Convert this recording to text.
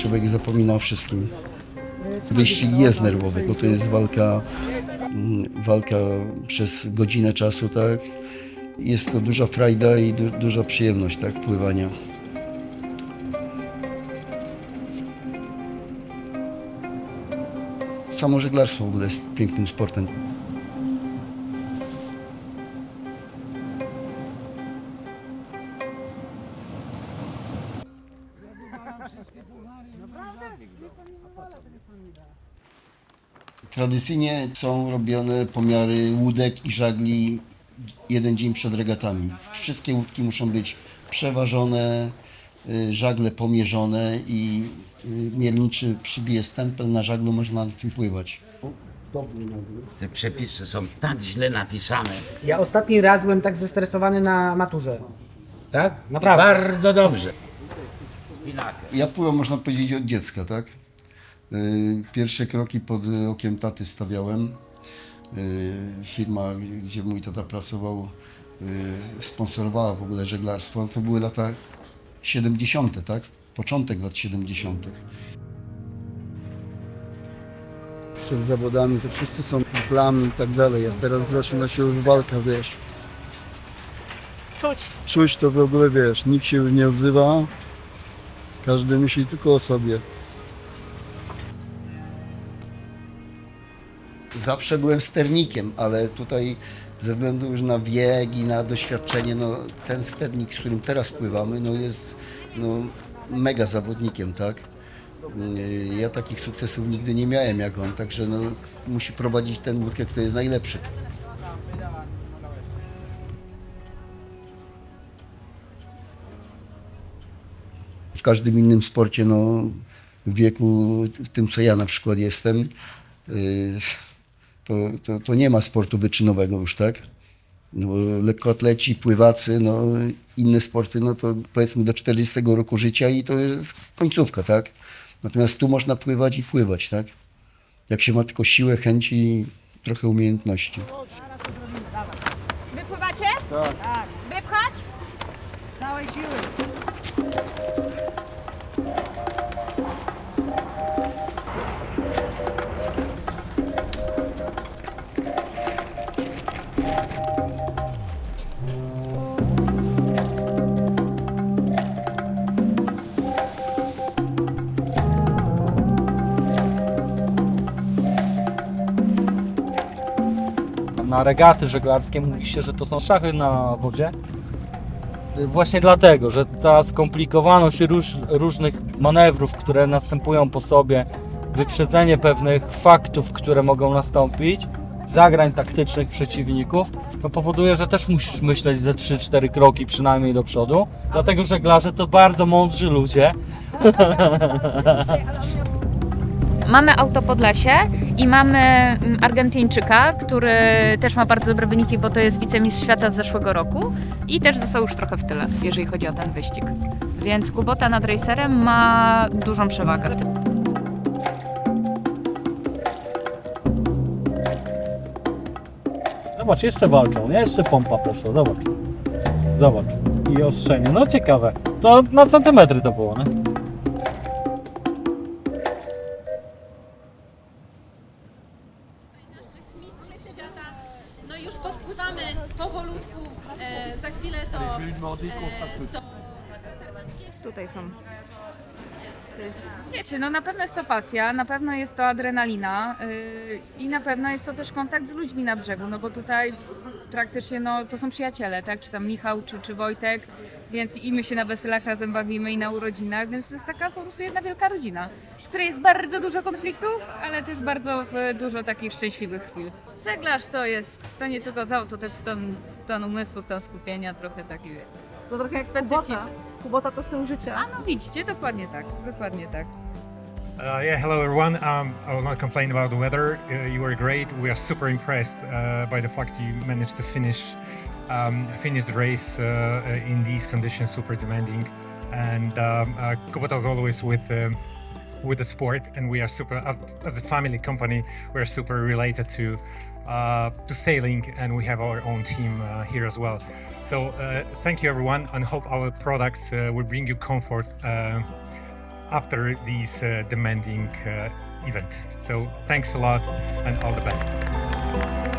człowiek zapomina o wszystkim. Wyścig jest nerwowy, bo to jest walka, mm, walka przez godzinę czasu, tak? Jest to duża frajda i du, duża przyjemność, tak, pływania. Samo żeglarstwo w ogóle jest pięknym sportem. Tradycyjnie są robione pomiary łódek i żagli jeden dzień przed regatami. Wszystkie łódki muszą być przeważone, y, żagle pomierzone i y, mielniczy przybije stempel na żaglu, można na tym pływać. Te przepisy są tak źle napisane. Ja ostatni raz byłem tak zestresowany na maturze. Tak? Naprawdę. Bardzo dobrze. Ja pływam, można powiedzieć, od dziecka, tak? Y, Pierwsze kroki pod okiem taty stawiałem. Y, Firma, gdzie mój tata pracował, y, sponsorowała w ogóle żeglarstwo. To były lata 70., tak? Początek lat 70. Przed zawodami to wszyscy są plami i tak dalej, a teraz zaczyna się już walka, wiesz. Czuć. Czuć to w ogóle, wiesz, nikt się już nie odzywa, każdy myśli tylko o sobie. Zawsze byłem sternikiem, ale tutaj ze względu już na wiek i na doświadczenie, no, ten sternik, z którym teraz pływamy, no, jest no, mega zawodnikiem, tak? Ja takich sukcesów nigdy nie miałem jak on, także no, musi prowadzić ten łódkę, kto jest najlepszy. W każdym innym sporcie, no, w wieku, w tym co ja na przykład jestem, yy, to, to, to nie ma sportu wyczynowego już, tak? No, lekkoatleci, pływacy, no, inne sporty, no to powiedzmy do 40 roku życia i to jest końcówka, tak? Natomiast tu można pływać i pływać, tak? Jak się ma tylko siłę, chęci i trochę umiejętności. Wypływacie? Tak. Wypchać? Całej siły. Na regaty żeglarskie mówi się, że to są szachy na wodzie. Właśnie dlatego, że ta skomplikowaność róż, różnych manewrów, które następują po sobie, wyprzedzenie pewnych faktów, które mogą nastąpić, zagrań taktycznych przeciwników, to powoduje, że też musisz myśleć ze 3-4 kroki przynajmniej do przodu. Dlatego żeglarze to bardzo mądrzy ludzie, Mamy auto Podlesie i mamy mm, Argentyńczyka, który też ma bardzo dobre wyniki, bo to jest wicemistrz świata z zeszłego roku i też został już trochę w tyle, jeżeli chodzi o ten wyścig. Więc Kubota nad racerem ma dużą przewagę. Zobacz, jeszcze walczą? Jeszcze pompa poszła, zobacz. Zobacz. I ostrzenie, no ciekawe. To na centymetry to było, nie? E, za chwilę to. E, to Tutaj są. Wiecie, no na pewno jest to pasja, na pewno jest to adrenalina yy, i na pewno jest to też kontakt z ludźmi na brzegu, no bo tutaj praktycznie no, to są przyjaciele, tak? Czy tam Michał, czy, czy Wojtek, więc i my się na weselach razem bawimy i na urodzinach, więc to jest taka po prostu jedna wielka rodzina, w której jest bardzo dużo konfliktów, ale też bardzo dużo takich szczęśliwych chwil. Żeglarz to jest, to nie tylko za to też stan, stan umysłu, stan skupienia, trochę taki, wiecie. To trochę jak. Kubota. Kubota to styl życia. A no widzicie, dokładnie tak, dokładnie tak. Uh, yeah, hello everyone. Um, I will not complain about the weather. Uh, you were great. We are super impressed uh, by the fact you managed to finish um, finish the race uh, uh, in these conditions, super demanding. And um, uh, Kubota always with um, with the sport, and we are super uh, as a family company. We are super related to uh, to sailing, and we have our own team uh, here as well. So uh, thank you everyone, and hope our products uh, will bring you comfort. After this uh, demanding event. So thanks a lot and all the best.